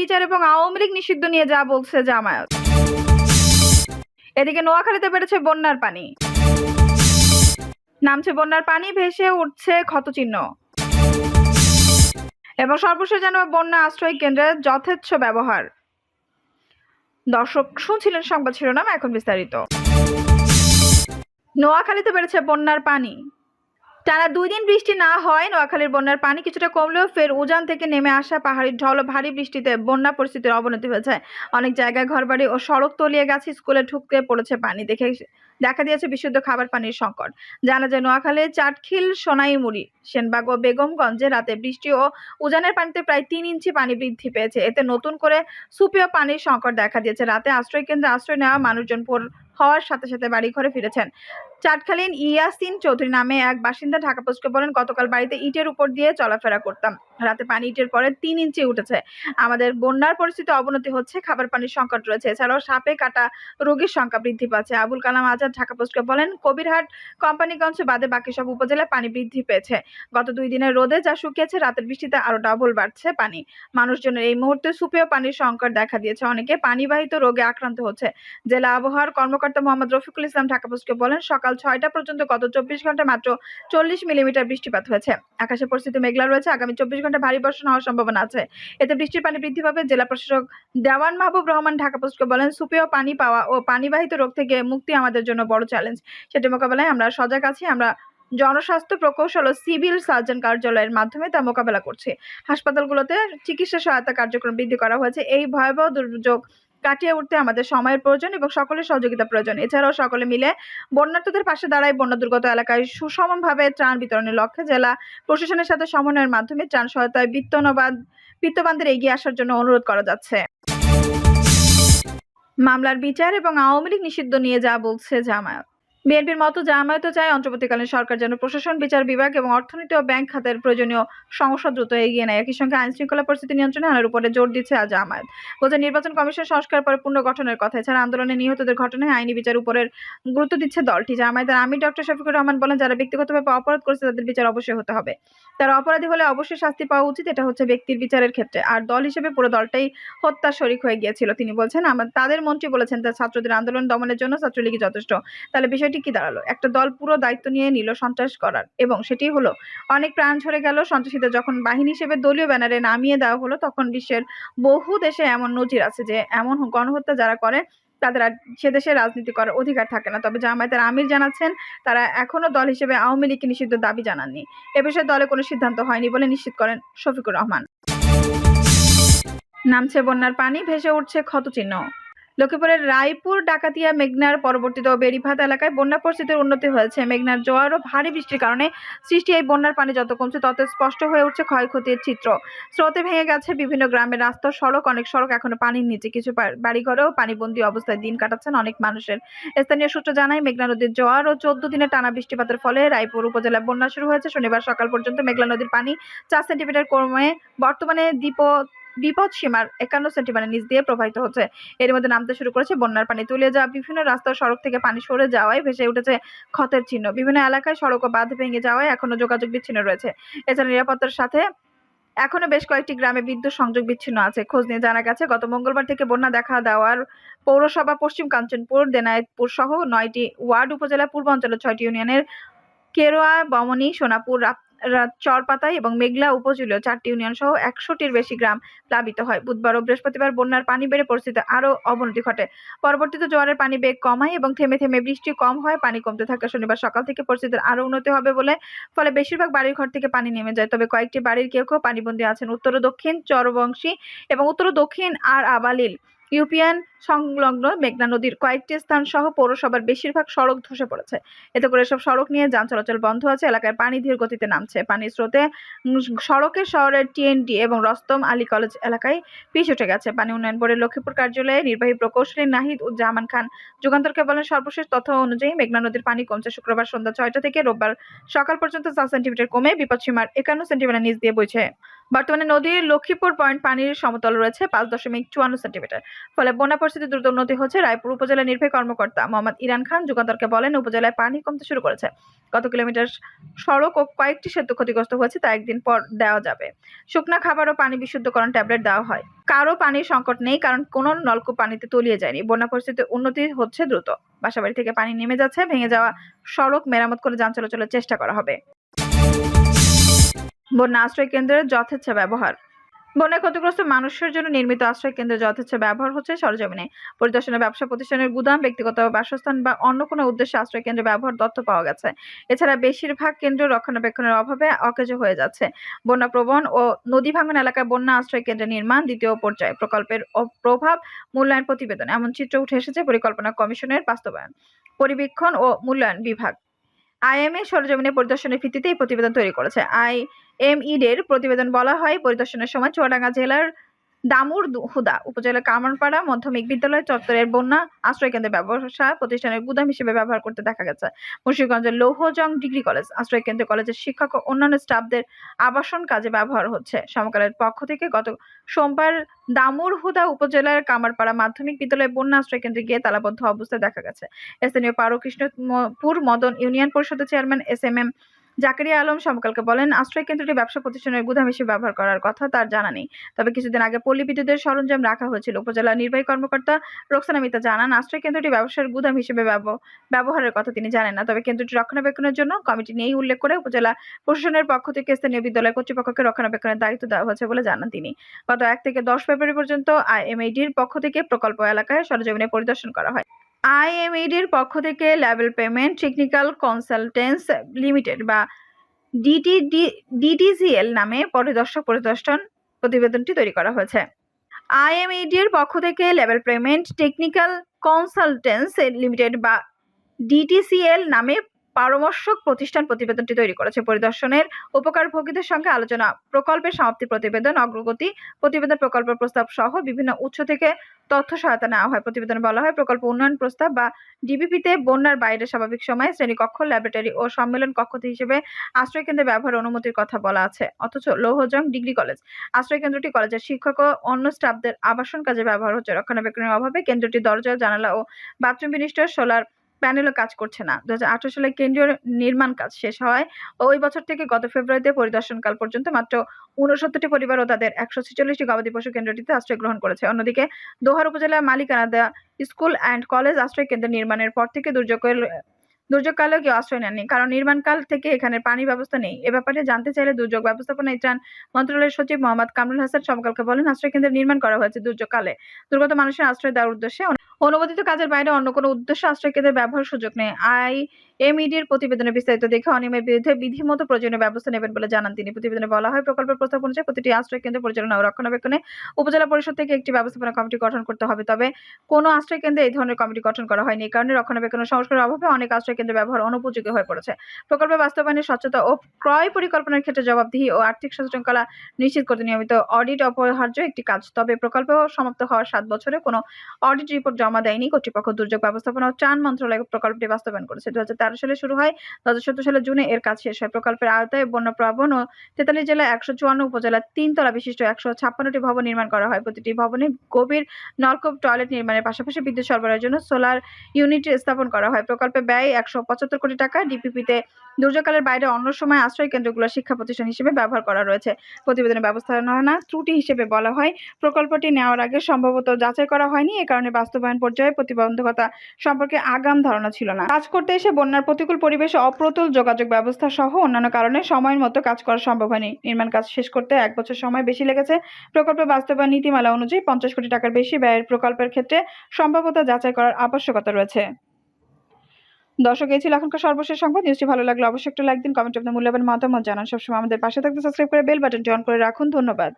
বিচার এবং আওয়ামী লীগ নিষিদ্ধ নিয়ে যা বলছে জামায়াত। এদিকে নোয়াখালীতে বেড়েছে বন্যার পানি। নামছে বন্যার পানি, ভেসে উঠছে ক্ষতচিহ্ন। এবং সর্বশেষ জানাব বন্যা আশ্রয় কেন্দ্রের যথেচ্ছ ব্যবহার। দর্শক শুনছিলেন সংবাদ শিরোনাম, এখন বিস্তারিত। নোয়াখালীতে বেড়েছে বন্যার পানি। টানা দুই দিন বৃষ্টি না হয়, নোয়াখালীর বন্যার পানি কিছুটা কমলেও ফের উজান থেকে নেমে আসা পাহাড়ি ঢল ভারী বৃষ্টিতে বন্যা পরিস্থিতির অবনতি হয়েছে। অনেক জায়গায় ঘরবাড়ি ও সড়ক তলিয়ে গেছে, স্কুলে ঢুকতে পড়েছে পানি। দেখে দেখা দিয়েছে বিশুদ্ধ খাবার পানির সংকট। জানা যায় নোয়াখালীর চাটখিল, সোনাইমুড়ি, সেনবাগ ও বেগমগঞ্জে রাতে বৃষ্টি ও উজানের পানিতে প্রায় তিন ইঞ্চি পানি বৃদ্ধি পেয়েছে। এতে নতুন করে সুপেয় পানির সংকট দেখা দিয়েছে। রাতে আশ্রয় কেন্দ্রে আশ্রয় নেওয়া মানুষজন ভোর হওয়ার সাথে সাথে বাড়ি ঘরে ফিরেছেন। চাটখালীন ইয়াসিন চৌধুরী নামে এক বাসিন্দা ঢাকা পোস্টকে বলেন, গতকাল বাড়িতে ইটের উপর দিয়ে চলাফেরা করতাম। রাতে পানি ইটের পরে তিন ইঞ্চি উঠেছে। আমাদের বন্যার পরিস্থিতি অবনতি হচ্ছে, খাবার পানির সংকট রয়েছে। এছাড়াও সাপে কাটা রোগীর সংখ্যা বৃদ্ধি পাচ্ছে। আবুল কালাম আজাদ ঢাকা পোস্টকে বলেন, কবিরহাট, কোম্পানিগঞ্জ বাদে বাকি সব উপজেলায় পানি বৃদ্ধি পেয়েছে। গত দুই দিনের রোদে যা শুকিয়েছে, রাতের বৃষ্টিতে আরও ডবল বাড়ছে পানি। মানুষজনের এই মুহূর্তে সুপেয় পানির সংকট দেখা দিয়েছে। অনেকে পানিবাহিত রোগে আক্রান্ত হচ্ছে। জেলা আবহাওয়ার কর্মকর্তা মোহাম্মদ রফিকুল ইসলাম ঢাকা পোস্টকে বলেন, সকাল ছয়টা পর্যন্ত গত চব্বিশ ঘন্টায় মাত্র চল্লিশ মিলিমিটার বৃষ্টিপাত হয়েছে। আকাশে পরিস্থিতি মেঘলা রয়েছে, আগামী চব্বিশ ঘণ্টা ভারী বর্ষণ হওয়ার সম্ভাবনা আছে। এতে বৃষ্টির পানি বৃদ্ধি পাবে, জেলা প্রশাসক দেওয়ান মাহবুব রহমান ঢাকা পোস্টকে বলেন সুপেয় পানি পাওয়া ও পানিবাহিত রোগ থেকে মুক্তি আমাদের জন্য বড় চ্যালেঞ্জ। সেটি মোকাবেলায় আমরা সজাগ আছি, আমরা জনস্বাস্থ্য প্রকৌশল ও সিভিল সার্জন কার্যালয়ের মাধ্যমে তা মোকাবেলা করছি। হাসপাতালগুলোতে চিকিৎসা সহায়তা কার্যক্রম বৃদ্ধি করা হয়েছে। এই ভয়াবহ দুর্যোগ কাটিয়ে উঠতে আমাদের সময়ের প্রয়োজন এবং সকলের সহযোগিতা প্রয়োজন। এছাড়াও সকলে মিলে বন্যার্থদের পাশে দাঁড়ায় বন্যা দুর্গত এলাকায় সুসমভাবে ত্রাণ বিতরণের লক্ষ্যে জেলা প্রশাসনের সাথে সমন্বয়ের মাধ্যমে ত্রাণ সহায়তায় বিত্তনবাদ, বিত্তবানদের এগিয়ে আসার জন্য অনুরোধ করা যাচ্ছে। মামলার বিচার এবং আওয়ামী লীগ নিষিদ্ধ নিয়ে যা বলছে জামায়াত। বিএনপির মতো জামায়াতও চায় অন্তর্বর্তীকালীন সরকার যেন প্রশাসন, বিচার বিভাগ এবং অর্থনীতি ও ব্যাংক খাতের প্রয়োজনীয় সমস্যা দ্রুত এগিয়ে নেয়। একই সঙ্গে আইন শৃঙ্খলা পরিস্থিতি নিয়ন্ত্রণে আনার উপরে জোর দিচ্ছে আজ জামায়াত। বলছে, নির্বাচন কমিশন সংস্কার পরে পুনর্গঠনের কথা। এছাড়া আন্দোলনে নিহতদের ঘটনায় আইনি বিচার উপরের গুরুত্ব দিচ্ছে দলটি। জামায়াতের আমির ডক্টর শফিকুর রহমান বলেন, যারা ব্যক্তিগতভাবে অপরাধ করেছে, তাদের বিচার অবশ্যই হতে হবে। তারা অপরাধী হলে অবশ্যই শাস্তি পাওয়া উচিত, এটা হচ্ছে ব্যক্তির বিচারের ক্ষেত্রে। আর দল হিসেবে পুরো দলটাই হত্যার শরিক হয়ে গিয়েছিল। তিনি বলছেন, আমার তাদের মন্ত্রী বলেছেন, তার ছাত্রদের আন্দোলন দমনের জন্য ছাত্রলীগই যথেষ্ট। তাহলে বিষয়টি কি দাঁড়াল? একটা দল পুরো দায়িত্ব নিয়ে নিল সন্ত্রাস করার এবং সেটি হলো, অনেক প্রাণ ঝরে গেল সন্ত্রাসীদের। যখন বাহিনী হিসেবে দলীয় ব্যানারে নামিয়ে দেওয়া হলো, তখন বিশ্বের বহু দেশে এমন নজির আছে যে, এমন গণহত্যা যারা করে, তাদের আর সে দেশে রাজনীতি করার অধিকার থাকে না। তবে জামায়াতের আমির জানাচ্ছেন, তারা এখনও দল হিসেবে আওয়ামী লীগকে নিষিদ্ধ দাবি জানাননি। এ বিষয়ে দলে কোনো সিদ্ধান্ত হয়নি বলে নিশ্চিত করেন শফিকুর রহমান। নামছে বন্যার পানি, ভেসে উঠছে ক্ষতচিহ্ন। লক্ষ্মীপুরের রায়পুর, ডাকাতিয়া, মেঘনার পরবর্তীতে বেড়িভাত এলাকায় বন্যা পরিস্থিতির উন্নতি হয়েছে। মেঘনার জোয়ার ও ভারী বৃষ্টির কারণে সৃষ্টি এই বন্যার পানি যত কমছে তত স্পষ্ট হয়ে উঠছে ক্ষয়ক্ষতির চিত্র। স্রোতে ভেঙে গেছে বিভিন্ন গ্রামের রাস্তা, সড়ক, অনেক সড়ক এখনও পানির নিচে। কিছু বাড়িঘরেও পানিবন্দী অবস্থায় দিন কাটাচ্ছেন অনেক মানুষের। স্থানীয় সূত্র জানায়, মেঘনা নদীর জোয়ার ও চোদ্দ দিনের টানা বৃষ্টিপাতের ফলে রায়পুর উপজেলায় বন্যা শুরু হয়েছে। শনিবার সকাল পর্যন্ত মেঘনা নদীর পানি চার সেন্টিমিটার কমে বর্তমানে দ্বীপ বিপদ সীমার একান্ন সেন্টিমিটার নিচ দিয়ে প্রবাহিত হচ্ছে। এর মধ্যে নামতে শুরু করেছে বন্যার পানি। তুলে যাওয়া বিভিন্ন রাস্তা সড়ক থেকে পানি সরে যাওয়ায় ভেসে উঠেছে ক্ষতের চিহ্ন। বিভিন্ন এলাকায় সড়ক ও বাঁধ ভেঙে যাওয়ায় এখনও যোগাযোগ বিচ্ছিন্ন রয়েছে। এছাড়া নিরাপত্তার সাথে এখনও বেশ কয়েকটি গ্রামে বিদ্যুৎ সংযোগ বিচ্ছিন্ন আছে। খোঁজ নিয়ে জানা গেছে, গত মঙ্গলবার থেকে বন্যা দেখা দেওয়ার পৌরসভা পশ্চিম কাঞ্চনপুর, দেনায়তপুর সহ নয়টি ওয়ার্ড, উপজেলা পূর্বাঞ্চলের ছয়টি ইউনিয়নের কেরোয়া, বমনি, সোনাপুর চরপাতাই এবং মেঘলা উপজেলীয় চারটি ইউনিয়ন সহ একশোটির বেশি গ্রাম প্লাবিত হয়। বুধবার ও বৃহস্পতিবার বন্যার পানি বেড়ে পরিস্থিতি আরও অবনতি ঘটে। পরবর্তীতে জোয়ারের পানি বেগ কমায় এবং থেমে থেমে বৃষ্টি কম হয়। পানি কমতে থাকে শনিবার সকাল থেকে পরিস্থিতির আরও উন্নতি হবে বলে ফলে বেশিরভাগ বাড়ির ঘর থেকে পানি নেমে যায়। তবে কয়েকটি বাড়ির কেউ কেউ পানিবন্দী আছেন। উত্তর ও দক্ষিণ চরবংশী এবং উত্তর ও দক্ষিণ আর আবালিল ইউপিয়ান সংলগ্ন মেঘনা নদীর কয়েকটি স্থান সহ পৌরসভার বেশিরভাগ সড়ক ধসে পড়েছে। এতে করে সব সড়ক নিয়ে যান চলাচল বন্ধ আছে এলাকায় পানি ধীর গতিতে নামছে। পানির স্রোতে উম, সড়কের শহরের টিএনডি এবং রস্তম আলী কলেজ এলাকায় পিছ উঠে গেছে। পানি উন্নয়ন বোর্ডের লক্ষ্মীপুর কার্যালয়ে নির্বাহী প্রকৌশলী নাহিদ উজ্জামান খান যুগান্তরকে বলেন সর্বশেষ তথ্য অনুযায়ী মেঘনা নদীর পানি কমছে শুক্রবার সন্ধ্যা ছয়টা থেকে রোববার সকাল পর্যন্ত চার সেন্টিমিটার কমে বিপদসীমার একান্ন সেন্টিমিটার নিচ দিয়ে বইছে। বর্তমানে নদীর লক্ষ্মীপুর পয়েন্ট পানির সমতল রয়েছে পাঁচ দশমিক চুয়ান্ন সেন্টিমিটার। ফলে বন্যা পরিস্থিতি দ্রুত উন্নতি হচ্ছে। রায়পুর উপজেলা নির্বাহী কর্মকর্তা মোহাম্মদ ইরান খান যুগান্তরকে বলেন, উপজেলায় পানি কমতে শুরু করেছে। কত কিলোমিটার সড়ক ও কয়েকটি সেতু ক্ষতিগ্রস্ত হয়েছে তা একদিন পর দেওয়া যাবে। শুকনা খাবার ও পানি বিশুদ্ধকরণ ট্যাবলেট দেওয়া হয়। কারও পানির সংকট নেই, কারণ কোনো নলকূপ পানিতে তলিয়ে যায়নি। বন্যা পরিস্থিতির উন্নতি হচ্ছে দ্রুত। বাসাবাড়ি থেকে পানি নেমে যাচ্ছে, ভেঙে যাওয়া সড়ক মেরামত করে যান চলাচলের চেষ্টা করা হবে। বন্যা আশ্রয় কেন্দ্রের যথেচ্ছা ব্যবহার। বন্যায় ক্ষতিগ্রস্ত মানুষের জন্য নির্মিত আশ্রয় কেন্দ্রের যথেচ্ছ ব্যবহার হচ্ছে সরজমিনে। পরিদর্শনে ব্যবসা প্রতিষ্ঠানের গুদাম, ব্যক্তিগত বাসস্থান বা অন্য কোনো উদ্দেশ্যে আশ্রয় কেন্দ্রে ব্যবহার তথ্য পাওয়া গেছে। এছাড়া বেশিরভাগ কেন্দ্র রক্ষণাবেক্ষণের অভাবে অকেজ হয়ে যাচ্ছে। বন্যা প্রবণ ও নদী ভাঙন এলাকায় বন্যা আশ্রয় কেন্দ্র নির্মাণ দ্বিতীয় পর্যায়ে প্রকল্পের প্রভাব মূল্যায়ন প্রতিবেদন। এমন চিত্র উঠে এসেছে পরিকল্পনা কমিশনের বাস্তবায়ন, পরিবীক্ষণ ও মূল্যায়ন বিভাগ। আইএমএ সরজমিনে পরিদর্শনের ভিত্তিতে এই প্রতিবেদন তৈরি করেছে। আই এম ইডের প্রতিবেদন বলা হয়, পরিদর্শনের সময় চুয়াডাঙ্গা জেলার দামুর হুদা উপজেলার কামারপাড়া মাধ্যমিক বিদ্যালয়, চত্বরের বন্যা আশ্রয় কেন্দ্রের ব্যবসা প্রতিষ্ঠানের গুদাম হিসেবে ব্যবহার করতে দেখা গেছে। মুন্সিগঞ্জের লৌহজং ডিগ্রি কলেজ আশ্রয় কেন্দ্র কলেজের শিক্ষক ও অন্যান্য স্টাফদের আবাসন কাজে ব্যবহার হচ্ছে। সমকালের পক্ষ থেকে গত সোমবার দামুর হুদা উপজেলার কামারপাড়া মাধ্যমিক বিদ্যালয়ে বন্যা আশ্রয় কেন্দ্রে গিয়ে তালাবদ্ধ অবস্থায় দেখা গেছে। স্থানীয় পারকৃষ্ণপুর মদন ইউনিয়ন পরিষদের chairman S M M Zakaria Alam সমকালকে বলেন, আশ্রয় কেন্দ্রটি ব্যবসা প্রতিষ্ঠানের গুদাম হিসেবে ব্যবহার করার কথা তার জানা নেই। তবে কিছুদিন আগে পল্লী বিদ্যুতের সরঞ্জাম রাখা হয়েছিল। উপজেলা নির্বাহী কর্মকর্তা রোকসানা মিতা জানান, আশ্রয় কেন্দ্রটি ব্যবসার গুদাম হিসেবে ব্যবহারের কথা তিনি জানেন না। তবে কেন্দ্রটি রক্ষণাবেক্ষণের জন্য কমিটি নেই উল্লেখ করে উপজেলা প্রশাসনের পক্ষ থেকে স্থানীয় বিদ্যালয় কর্তৃপক্ষকে রক্ষণাবেক্ষণের দায়িত্ব দেওয়া হয়েছে বলে জানান তিনি। গত এক থেকে দশ ফেব্রুয়ারি পর্যন্ত আইএমএডির পক্ষ থেকে প্রকল্প এলাকায় সরজমিনে পরিদর্শন করা হয়। আইএমএডির পক্ষ থেকে level payment technical consultants limited বা ডিটিডি ডিটিসিএল নামে পরিদর্শক পরিদর্শন প্রতিবেদনটি তৈরি করা হয়েছে। আইএমএডির পক্ষ থেকে level payment technical consultants limited বা ডিটিসিএল নামে পরামর্শক প্রতিষ্ঠান প্রতিবেদনটি তৈরি করেছে। পরিদর্শনের উপকার ভোগীদের সঙ্গে আলোচনা, প্রকল্পের সমাপ্তি প্রতিবেদন, অগ্রগতি প্রতিবেদন প্রকল্প প্রস্তাব সহ বিভিন্ন উৎস থেকে তথ্য সহায়তা নেওয়া হয়। প্রতিবেদনে বলা হয়, প্রকল্প উন্নয়ন প্রস্তাব বা ডিবিপিতে বন্যার বাইরে স্বাভাবিক সময়ে শ্রেণীকক্ষ, ল্যাবরেটরি ও সম্মেলন কক্ষ হিসেবে আশ্রয় কেন্দ্রে ব্যবহার অনুমতির কথা বলা আছে। অথচ লৌহজং ডিগ্রি কলেজ আশ্রয় কেন্দ্রটি কলেজের শিক্ষক ও অন্য স্টাফদের আবাসন কাজে ব্যবহার হচ্ছে। রক্ষণাবেক্ষণের অভাবে কেন্দ্রটি দরজা, জানালা ও বাথরুম বিনিষ্ট, সোলার প্যানেলও কাজ করছে না। দু সালে কেন্দ্রীয় নির্মাণ কাজ শেষ হয় ওই বছর থেকে গত ফেব্রুয়ারিতে পরিদর্শনকাল পর্যন্ত মাত্র উনসত্তরটি পরিবার ও তাদের একশো ছেচল্লিশটি গবাদি পশু কেন্দ্রটিতে আশ্রয় গ্রহণ করেছে। অন্যদিকে দোহার উপজেলার মালিকানা দেওয়া স্কুল অ্যান্ড কলেজ আশ্রয় কেন্দ্র নির্মাণের পর থেকে দুর্যোগের দুর্যোগকালেও কেউ আশ্রয় নেননি, কারণ নির্মাণকাল থেকে এখানে পানি ব্যবস্থা নেই। এ ব্যাপারে জানতে চাইলে দুর্যোগ ব্যবস্থাপনা ত্রাণ মন্ত্রণালয়ের সচিব মোহাম্মদ কামরুল হাসান সমকালকে বলেন, আশ্রয় কেন্দ্র নির্মাণ করা হয়েছে দুর্যোগকালে। দুর্গত মানুষের আশ্রয় দেওয়ার উদ্দেশ্যে অনুমোদিত কাজের বাইরে অন্য কোনো উদ্দেশ্য আশ্রয় কেন্দ্রের ব্যবহার সুযোগ নেই। আই এমইডির প্রতিবেদনে বিস্তারিত দেখে অনিয়মের বিরুদ্ধে বিধিমতো প্রয়োজনীয় ব্যবস্থা নেবেন বলে জানান তিনি। প্রতিবেদনে বলা হয়, প্রকল্পের প্রস্তাব অনুযায়ী প্রতিটি আশ্রয় কেন্দ্র পরিচালনা ও রক্ষণাবেক্ষণে উপজেলা পরিষদ থেকে একটি ব্যবস্থাপনা কমিটি গঠন করতে হবে। তবে কোনো আশ্রয় কেন্দ্রে এই ধরনের কমিটি গঠন করা হয়নি। এই কারণে রক্ষণাবেক্ষণ সংস্কারের অভাবে অনেক আশ্রয় কেন্দ্রের ব্যবহার অনুপযোগী হয়ে পড়েছে। প্রকল্প বাস্তবায়নের স্বচ্ছতা ও ক্রয় পরিকল্পনার ক্ষেত্রে জবাবদিহি ও আর্থিক সচেতনতা নিশ্চিত করতে নিয়মিত অডিট অপরিহার্য একটি কাজ। তবে প্রকল্প সমাপ্ত হওয়ার সাত বছরে কোনো অডিট রিপোর্ট জমা দেয়নি, কর্তৃপক্ষ দুর্যোগ ব্যবস্থাপনা ও ত্রাণ মন্ত্রণালয় প্রকল্পটি বাস্তবায়ন করেছে। দু সালে শুরু হয় দু সালে জুনে এর কাজ শেষ হয়। প্রকল্পের আওতায় বন্য প্লাবন ও তেতাল্লিশ জেলায় একশো চুয়ান্ন উপজেলার তিনতলা বিশিষ্ট একশো ছাপ্পান্নটি ভবন নির্মাণ করা হয়। প্রতিটি ভবনে গভীর নলকূপ, টয়লেট নির্মাণের পাশাপাশি বিদ্যুৎ সরবরাহের জন্য সোলার ইউনিট স্থাপন করা হয়। প্রকল্পে ব্যয় একশো পঁচাত্তর কোটি টাকা। ডিপিপিতে দুর্যোগকালের বাইরে অন্য সময় আশ্রয় কেন্দ্রগুলো শিক্ষা প্রতিষ্ঠান হিসেবে ব্যবহার করা রয়েছে। প্রতিবেদনে ব্যবস্থাপনা ত্রুটি হিসেবে বলা হয়, প্রকল্পটি নেওয়ার আগে সম্ভবত যাচাই করা হয়নি। এ কারণে বাস্তবায়ন পর্যায়ে প্রতিবন্ধকতা সম্পর্কে আগাম ধারণা ছিল না। কাজ করতে এসে বন্যার প্রতিকূল পরিবেশ অপ্রতুল যোগাযোগ ব্যবস্থা সহ অন্যান্য কারণে সময়ের মতো কাজ করা সম্ভব হয়নি। নির্মাণ কাজ শেষ করতে এক বছর সময় বেশি লেগেছে। প্রকল্প বাস্তবায়ন নীতিমালা অনুযায়ী পঞ্চাশ কোটি টাকার বেশি ব্যয়ের প্রকল্পের ক্ষেত্রে সম্ভাব্যতা যাচাই করার আবশ্যকতা রয়েছে। দর্শক, এই ছিল এখনকার সর্বশেষ সংবাদ। নিউজটি ভালো লাগলে অবশ্যই একটা লাইক দিন কমেন্ট আপনার মূল্যবান মতামত জানান। সবসময় আমাদের পাশে থাকতে সাবস্ক্রাইব করে বেল বাটনটি অন করে রাখুন। ধন্যবাদ।